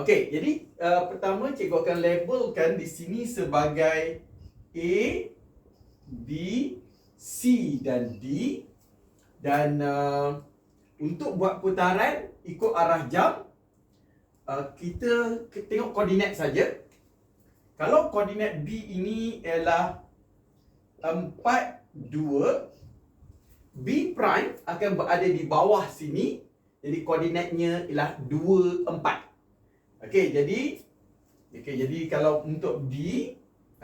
Okey, jadi uh, pertama cikgu akan labelkan di sini sebagai A, B, C dan D dan uh, untuk buat putaran ikut arah jam uh, kita tengok koordinat saja. Kalau koordinat B ini ialah 4 2 B prime akan berada di bawah sini. Jadi koordinatnya ialah 2 4. Okey, jadi okey, jadi kalau untuk D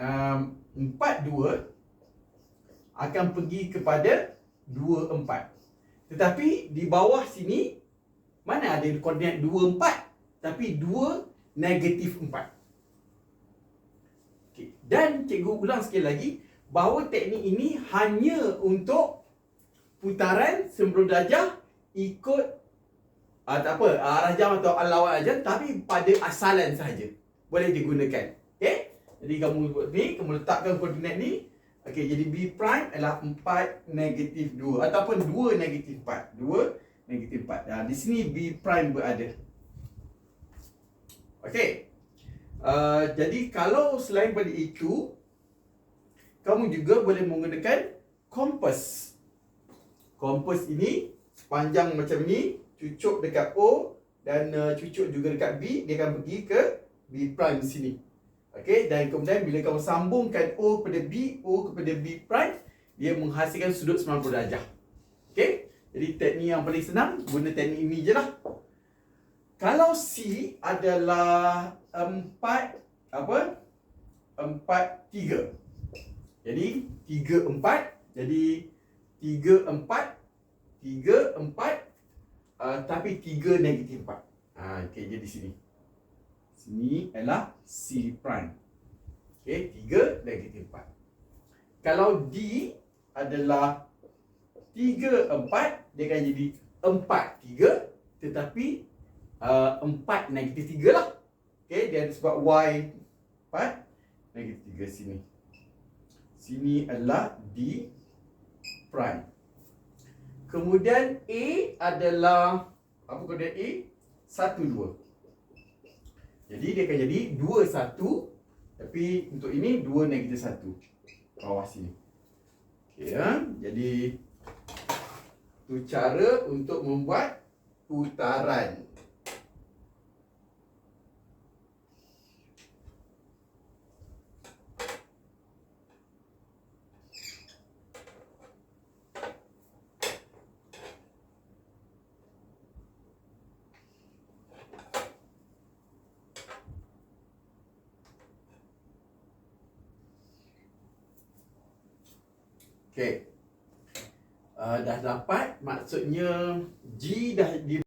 um, 4 2 akan pergi kepada 2 4. Tetapi di bawah sini mana ada koordinat 2 4 tapi 2 negatif 4. Okey, dan cikgu ulang sekali lagi bahawa teknik ini hanya untuk putaran 90 darjah ikut uh, tak apa. Arah jam atau lawan aja tapi pada asalan sahaja. Boleh digunakan. Okey? Jadi kamu buat ni kamu letakkan koordinat ni. Okey jadi b prime adalah 4 negatif 2 ataupun 2 negatif 4 2 negatif 4 nah, di sini b prime berada. Okey. Uh, jadi kalau selain pada itu kamu juga boleh menggunakan kompas kompas ini sepanjang macam ni cucuk dekat O dan uh, cucuk juga dekat B, dia akan pergi ke B prime sini. Okey, dan kemudian bila kamu sambungkan O kepada B, O kepada B prime, dia menghasilkan sudut 90 darjah. Okey? Jadi teknik yang paling senang guna teknik ini je lah. Kalau C adalah 4 apa? 4 3. Jadi 3 4. Jadi 3 4 3 4 uh, tapi 3 negatif 4. Ha, okay, jadi sini. Sini adalah C prime. Okay, 3 negatif 4. Kalau D adalah 3, 4, dia akan jadi 4, 3 tetapi uh, 4 negatif 3 lah. Okay, dan sebab Y 4, negatif 3 sini. Sini adalah D prime. Kemudian A adalah apa kode A? 1 2. Jadi dia akan jadi 2 1 tapi untuk ini 2 negatif 1. Bawah sini. Okey ya. Jadi itu cara untuk membuat putaran. Okey. Uh, dah dapat maksudnya G dah di